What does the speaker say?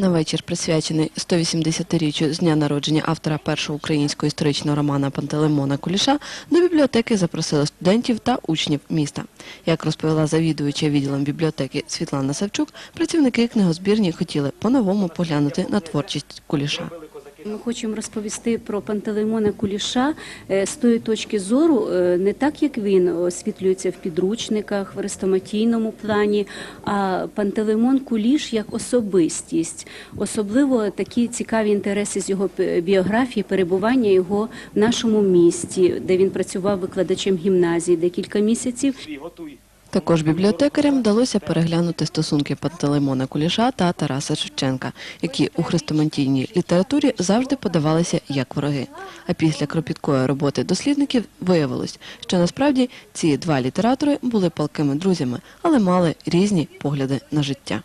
На вечір, присвячений 180-річчю з дня народження автора першого українського історичного романа Пантелеймона Куліша, до бібліотеки запросили студентів та учнів міста. Як розповіла завідувача відділом бібліотеки Світлана Савчук, працівники книгозбірні хотіли по-новому поглянути на творчість Куліша. Ми хочемо розповісти про Пантелеймона Куліша. Е, з тої точки зору, е, не так як він освітлюється в підручниках, в хрестоматійному плані, а Пантелеймон Куліш як особистість, особливо такі цікаві інтереси з його біографії, перебування його в нашому місті, де він працював викладачем гімназії декілька місяців. Також бібліотекарям вдалося переглянути стосунки Пантелеймона Куліша та Тараса Шевченка, які у хрестоматійній літературі завжди подавалися як вороги. А після кропіткої роботи дослідників виявилось, що насправді ці два літератори були палкими друзями, але мали різні погляди на життя.